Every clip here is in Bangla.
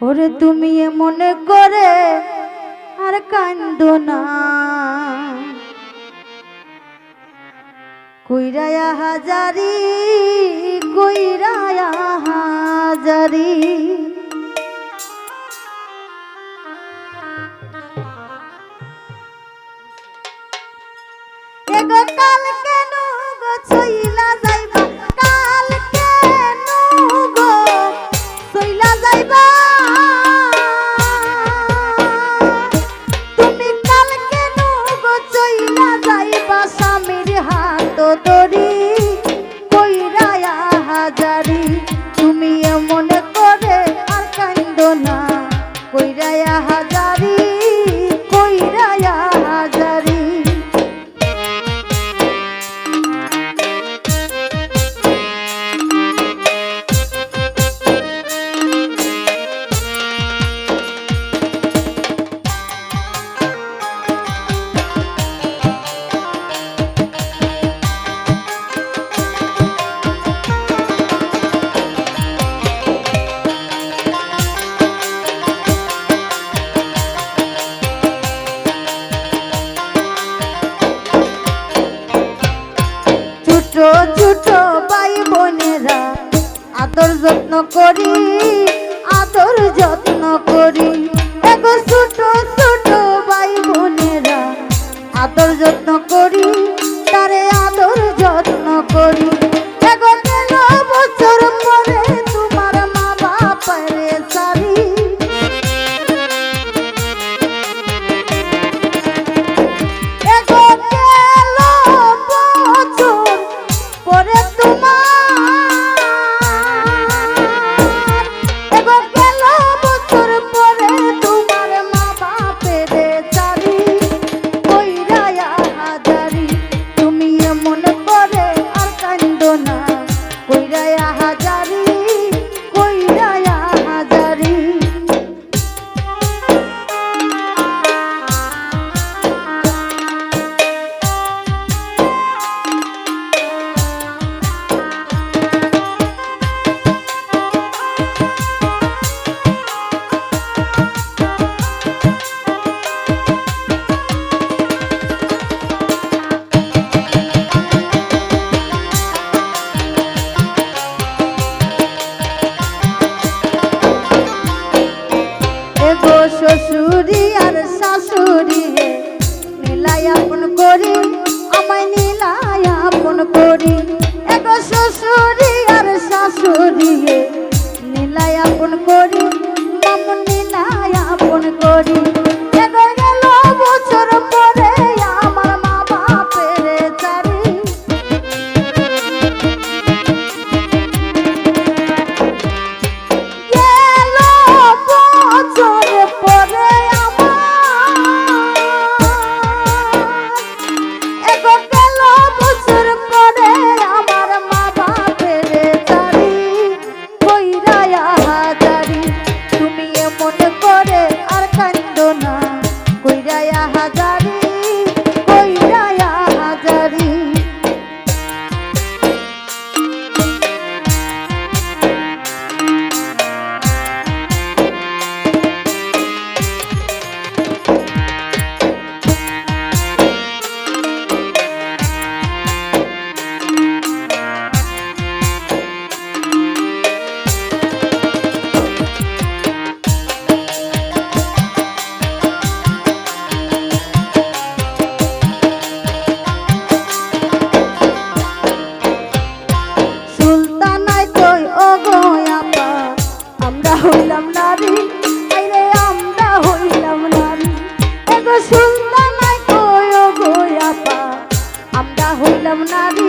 ওরে তুমি মনে করে আর কান্দ না। কইরায়া হাজারি কইরায়া হাজারি। এগো কাল কেন গছই আদর যত্ন করি আদর যত্ন করি। এক ছোট ছোট ভাই বোনেরা আদর যত্ন করি। পরি এক শ্বশুর আমরা আমরা হইলাম নারী।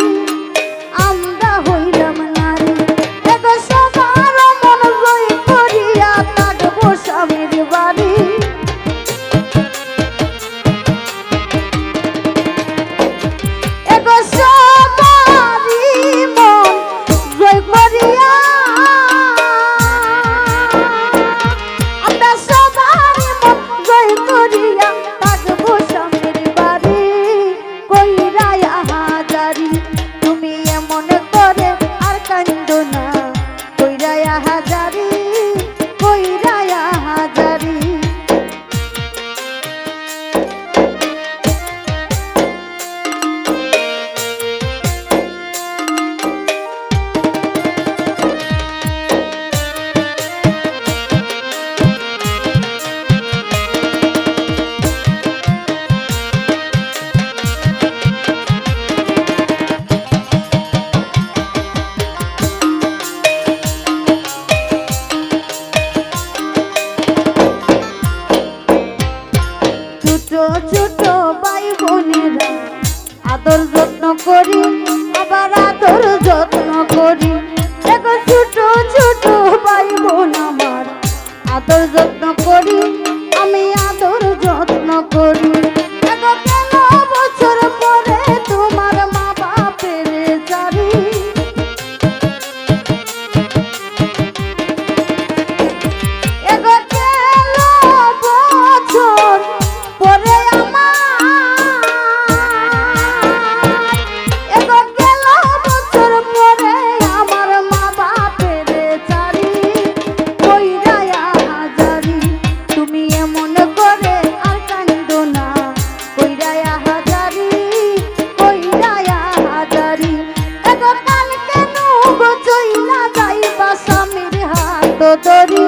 tori